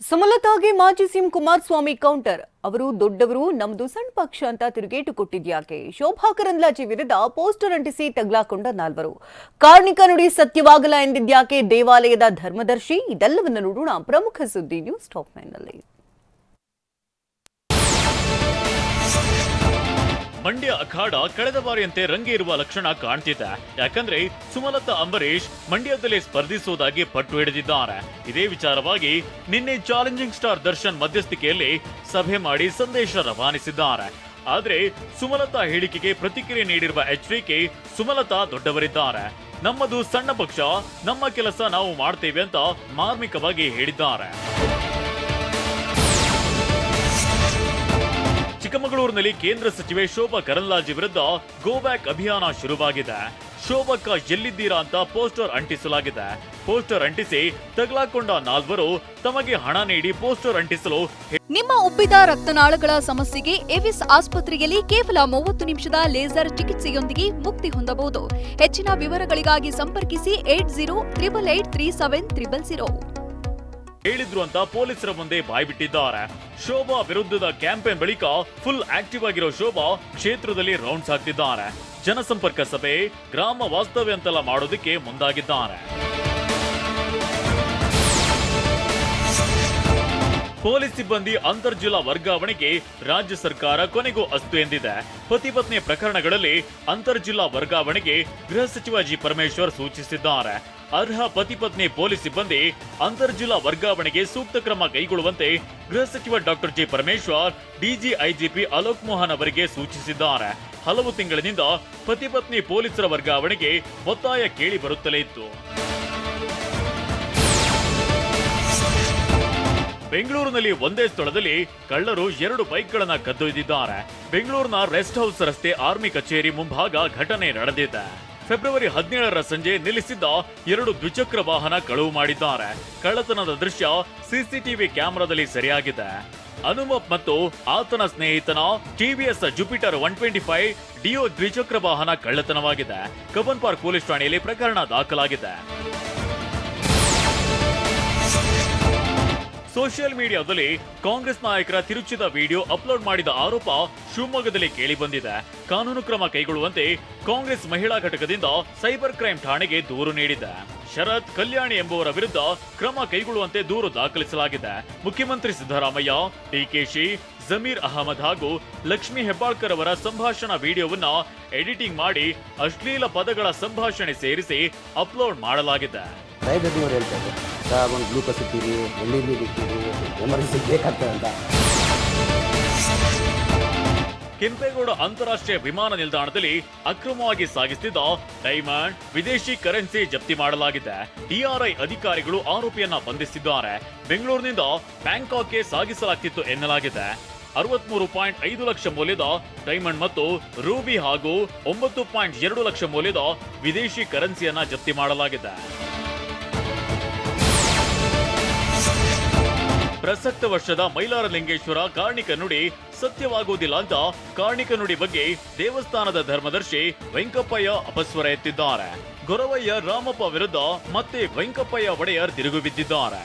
ಸುಮಲತಾಗೆ ಮಾಜಿ CM Kumaraswamy counter. ಅವರು ದೊಡ್ಡವರು, ನಮ್ದು ಸಣ್ಣ ಪಕ್ಷ ಅಂತ ತಿರುಗೇಟು ಕೊಟ್ಟಿದ್ಯಾಕೆ ಶೋಭಾ ಕರಂದ್ಲಾಜೆ ವಿರುದ್ಧ ಪೋಸ್ಟರ್ ಅಂಟಿಸಿ ತಗ್ಲಾಕೊಂಡ ನಾಲ್ವರು. ಕಾರ್ಣಿಕ ನುಡಿ ಸತ್ಯವಾಗಲ್ಲ ಎಂದಿದ್ಯಾಕೆ ದೇವಾಲಯದ ಧರ್ಮದರ್ಶಿ? ಇದೆಲ್ಲವನ್ನು ನೋಡೋಣ ಪ್ರಮುಖ ಸುದ್ದಿ ನ್ಯೂಸ್ ಟಾಪ್ ನೈನ್ನಲ್ಲಿ. ಮಂಡ್ಯ ಅಖಾಡ ಕಳೆದ ಬಾರಿಯಂತೆ ರಂಗೇರುವ ಲಕ್ಷಣ ಕಾಣ್ತಿದೆ. ಯಾಕಂದ್ರೆ ಸುಮಲತಾ ಅಂಬರೀಶ್ ಮಂಡ್ಯದಲ್ಲಿ ಸ್ಪರ್ಧಿಸುವುದಾಗಿ ಪಟ್ಟು ಹಿಡಿದಿದ್ದಾರೆ. ಇದೇ ವಿಚಾರವಾಗಿ ನಿನ್ನೆ ಚಾಲೆಂಜಿಂಗ್ ಸ್ಟಾರ್ ದರ್ಶನ್ ಮಧ್ಯಸ್ಥಿಕೆಯಲ್ಲಿ ಸಭೆ ಮಾಡಿ ಸಂದೇಶ ರವಾನಿಸಿದ್ದಾರೆ. ಆದ್ರೆ ಸುಮಲತಾ ಹೇಳಿಕೆಗೆ ಪ್ರತಿಕ್ರಿಯೆ ನೀಡಿರುವ ಎಚ್ಡಿಕೆ ಸುಮಲತಾ ದೊಡ್ಡವರಿದ್ದಾರೆ. ನಮ್ಮದು ಸಣ್ಣ ಪಕ್ಷ, ನಮ್ಮ ಕೆಲಸ ನಾವು ಮಾಡ್ತೇವೆ ಅಂತ ಮಾರ್ಮಿಕವಾಗಿ ಹೇಳಿದ್ದಾರೆ. ಚಿಕ್ಕಮಗಳೂರಿನಲ್ಲಿ ಕೇಂದ್ರ ಸಚಿವೆ ಶೋಭಾ ಕರಂದ್ಲಾಜೆ ವಿರುದ್ಧ ಗೋ ಬ್ಯಾಕ್ ಅಭಿಯಾನ ಶುರುವಾಗಿದೆ. ಶೋಭಕ್ಕ ಎಲ್ಲಿದ್ದೀರಾ ಅಂತ ಪೋಸ್ಟರ್ ಅಂಟಿಸಲಾಗಿದೆ. ಪೋಸ್ಟರ್ ಅಂಟಿಸಿ ತಗಲಾಕೊಂಡ ನಾಲ್ವರು ತಮಗೆ ಹಣ ನೀಡಿ ಪೋಸ್ಟರ್ ಅಂಟಿಸಲು ನಿಮ್ಮ ಉಬ್ಬಿದ ರಕ್ತನಾಳಗಳ ಸಮಸ್ಯೆಗೆ ಎವಿಸ್ ಆಸ್ಪತ್ರೆಯಲ್ಲಿ ಕೇವಲ ಮೂವತ್ತು ನಿಮಿಷದ ಲೇಸರ್ ಚಿಕಿತ್ಸೆಯೊಂದಿಗೆ ಮುಕ್ತಿ ಹೊಂದಬಹುದು. ಹೆಚ್ಚಿನ ವಿವರಗಳಿಗಾಗಿ ಸಂಪರ್ಕಿಸಿ eight zero triple eight three seven triple zero. ಹೇಳಿದ್ರು ಅಂತ ಪೊಲೀಸರ ಮುಂದೆ ಬಾಯ್ಬಿಟ್ಟಿದ್ದಾರೆ. ಶೋಭಾ ವಿರುದ್ಧದ ಕ್ಯಾಂಪೇನ್ ಬಳಿಕ ಫುಲ್ ಆಕ್ಟಿವ್ ಆಗಿರೋ ಶೋಭಾ ಕ್ಷೇತ್ರದಲ್ಲಿ ರೌಂಡ್ಸ್ ಹಾಕ್ತಿದ್ದಾರೆ. ಜನಸಂಪರ್ಕ ಸಭೆ ಗ್ರಾಮ ವಾಸ್ತವ್ಯ ಅಂತೆಲ್ಲ ಮಾಡೋದಕ್ಕೆ ಮುಂದಾಗಿದ್ದಾರೆ. ಪೊಲೀಸ್ ಸಿಬ್ಬಂದಿ ಅಂತರ್ಜಿಲ್ಲಾ ವರ್ಗಾವಣೆಗೆ ರಾಜ್ಯ ಸರ್ಕಾರ ಕೊನೆಗೂ ಅಸ್ತು ಎಂದಿದೆ. ಪತಿಪತ್ನಿ ಪ್ರಕರಣಗಳಲ್ಲಿ ಅಂತರ್ಜಿಲ್ಲಾ ವರ್ಗಾವಣೆಗೆ ಗೃಹ ಸಚಿವ ಜಿ ಪರಮೇಶ್ವರ್ ಸೂಚಿಸಿದ್ದಾರೆ. ಅರ್ಹ ಪತಿ ಪತ್ನಿ ಪೊಲೀಸ್ ಸಿಬ್ಬಂದಿ ಅಂತರ್ಜಿಲ್ಲಾ ವರ್ಗಾವಣೆಗೆ ಸೂಕ್ತ ಕ್ರಮ ಕೈಗೊಳ್ಳುವಂತೆ ಗೃಹ ಸಚಿವ doctor G Parameshwar, DG IGP Alok Mohan ಅವರಿಗೆ ಸೂಚಿಸಿದ್ದಾರೆ. ಹಲವು ತಿಂಗಳಿನಿಂದ ಪತಿ ಪತ್ನಿ ಪೊಲೀಸರ ವರ್ಗಾವಣೆಗೆ ಒತ್ತಾಯ ಕೇಳಿ ಬರುತ್ತಲೇ ಇತ್ತು. ಬೆಂಗಳೂರಿನಲ್ಲಿ ಒಂದೇ ಸ್ಥಳದಲ್ಲಿ ಕಳ್ಳರು ಎರಡು ಬೈಕ್ಗಳನ್ನ ಕದ್ದೊಯ್ದಿದ್ದಾರೆ ಬೆಂಗಳೂರಿನ ರೆಸ್ಟ್ ಹೌಸ್ ರಸ್ತೆ ಆರ್ಮಿ ಕಚೇರಿ ಮುಂಭಾಗ ಘಟನೆ ನಡೆದಿದೆ. ಫೆಬ್ರವರಿ ಹದಿನೇಳರ ಸಂಜೆ ನಿಲ್ಲಿಸಿದ್ದ ಎರಡು ದ್ವಿಚಕ್ರ ವಾಹನ ಕಳುವು ಮಾಡಿದ್ದಾರೆ. ಕಳ್ಳತನದ ದೃಶ್ಯ ಸಿಸಿಟಿವಿ ಕ್ಯಾಮೆರಾದಲ್ಲಿ ಸೆರೆಯಾಗಿದೆ. ಅನುಮಪ್ ಮತ್ತು ಆತನ ಸ್ನೇಹಿತನ TVS Jupiter one twenty five DO ದ್ವಿಚಕ್ರ ವಾಹನ ಕಳ್ಳತನವಾಗಿದೆ. ಕಬ್ಬನ್ ಪಾರ್ಕ್ ಪೊಲೀಸ್ ಠಾಣೆಯಲ್ಲಿ ಪ್ರಕರಣ ದಾಖಲಾಗಿದೆ. ಸೋಷಿಯಲ್ ಮೀಡಿಯಾದಲ್ಲಿ ಕಾಂಗ್ರೆಸ್ ನಾಯಕರ ತಿರುಚಿದ ವಿಡಿಯೋ ಅಪ್ಲೋಡ್ ಮಾಡಿದ ಆರೋಪ ಶಿವಮೊಗ್ಗದಲ್ಲಿ ಕೇಳಿಬಂದಿದೆ ಕಾನೂನು ಕ್ರಮ ಕೈಗೊಳ್ಳುವಂತೆ ಕಾಂಗ್ರೆಸ್ ಮಹಿಳಾ ಘಟಕದಿಂದ ಸೈಬರ್ ಕ್ರೈಂ ಠಾಣೆಗೆ ದೂರು ನೀಡಿದೆ. ಶರತ್ ಕಲ್ಯಾಣಿ ಎಂಬುವರ ವಿರುದ್ಧ ಕ್ರಮ ಕೈಗೊಳ್ಳುವಂತೆ ದೂರು ದಾಖಲಿಸಲಾಗಿದೆ. ಮುಖ್ಯಮಂತ್ರಿ ಸಿದ್ದರಾಮಯ್ಯ, ಡಿಕೆಶಿ ಜಮೀರ್ ಅಹಮದ್ ಹಾಗೂ ಲಕ್ಷ್ಮಿ ಹೆಬ್ಬಾಳ್ಕರ್ ಅವರ ಸಂಭಾಷಣಾ ವಿಡಿಯೋವನ್ನು ಎಡಿಟಿಂಗ್ ಮಾಡಿ ಅಶ್ಲೀಲ ಪದಗಳ ಸಂಭಾಷಣೆ ಸೇರಿಸಿ ಅಪ್ಲೋಡ್ ಮಾಡಲಾಗಿದೆ. ಲೈಬ್ರರಿಯವ್ರು ಹೇಳ್ತಾರೆ. ಸರ್ ಒಂದು ಗ್ಲೂಕೋಸ್ ಇಟ್ಟಿರಿ ನೀರು ಇಟ್ಟಿರಿ ಎಮರ್ಜೆನ್ಸಿ ಬೇಕಾಗ್ತದೆ ಅಂತ. ಕೆಂಪೇಗೌಡ ಅಂತಾರಾಷ್ಟ್ರೀಯ ವಿಮಾನ ನಿಲ್ದಾಣದಲ್ಲಿ ಅಕ್ರಮವಾಗಿ ಸಾಗಿಸುತ್ತಿದ್ದ ಡೈಮಂಡ್ ವಿದೇಶಿ ಕರೆನ್ಸಿ ಜಪ್ತಿ ಮಾಡಲಾಗಿದೆ. ಡಿಆರ್ಐ ಅಧಿಕಾರಿಗಳು ಆರೋಪಿಯನ್ನ ಬಂಧಿಸಿದ್ದಾರೆ. ಬೆಂಗಳೂರಿನಿಂದ ಬ್ಯಾಂಕಾಕ್ಗೆ ಸಾಗಿಸಲಾಗ್ತಿತ್ತು ಎನ್ನಲಾಗಿದೆ. ಅರವತ್ಮೂರು ಪಾಯಿಂಟ್ ಐದು ಲಕ್ಷ ಮೌಲ್ಯದ ಡೈಮಂಡ್ ಮತ್ತು ರೂಬಿ ಹಾಗೂ ಒಂಬತ್ತು ಪಾಯಿಂಟ್ ಎರಡು ಲಕ್ಷ ಮೌಲ್ಯದ ವಿದೇಶಿ ಕರೆನ್ಸಿಯನ್ನ ಜಪ್ತಿ ಮಾಡಲಾಗಿದೆ. ಪ್ರಸಕ್ತ ವರ್ಷದ ಮೈಲಾರ ಲಿಂಗೇಶ್ವರ ಕಾರ್ಣಿಕ ನುಡಿ ಸತ್ಯವಾಗುವುದಿಲ್ಲ ಅಂತ ಕಾರ್ಣಿಕ ನುಡಿ ಬಗ್ಗೆ ದೇವಸ್ಥಾನದ ಧರ್ಮದರ್ಶಿ ವೆಂಕಪ್ಪಯ್ಯ ಅಪಸ್ವರ ಎತ್ತಿದ್ದಾರೆ. ಗೊರವಯ್ಯ ರಾಮಪ್ಪ ವಿರುದ್ಧ ಮತ್ತೆ ವೆಂಕಪ್ಪಯ್ಯ ಒಡೆಯರ್ ತಿರುಗು ಬಿದ್ದಿದ್ದಾರೆ.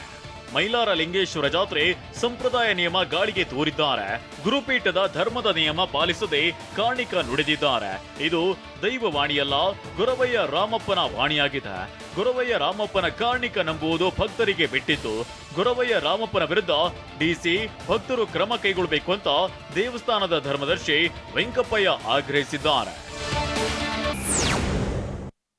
ಮೈಲಾರ ಲಿಂಗೇಶ್ವರ ಜಾತ್ರೆ ಸಂಪ್ರದಾಯ ನಿಯಮ ಗಾಳಿಗೆ ತೋರಿದ್ದಾರೆ. ಗುರುಪೀಠದ ಧರ್ಮದ ನಿಯಮ ಪಾಲಿಸದೆ ಕಾಣಿಕ ನುಡಿದಿದ್ದಾರೆ. ಇದು ದೈವವಾಣಿಯಲ್ಲ, ಗೊರವಯ್ಯ ರಾಮಪ್ಪನ ವಾಣಿಯಾಗಿದೆ. ಗೊರವಯ್ಯ ರಾಮಪ್ಪನ ಕಾರ್ಣಿಕ ನಂಬುವುದು ಭಕ್ತರಿಗೆ ಬಿಟ್ಟಿದ್ದು, ಗೊರವಯ್ಯ ರಾಮಪ್ಪನ ವಿರುದ್ಧ ಡಿಸಿ ಭಕ್ತರು ಕ್ರಮ ಕೈಗೊಳ್ಳಬೇಕು ಅಂತ ದೇವಸ್ಥಾನದ ಧರ್ಮದರ್ಶಿ ವೆಂಕಪ್ಪಯ್ಯ ಆಗ್ರಹಿಸಿದ್ದಾರೆ.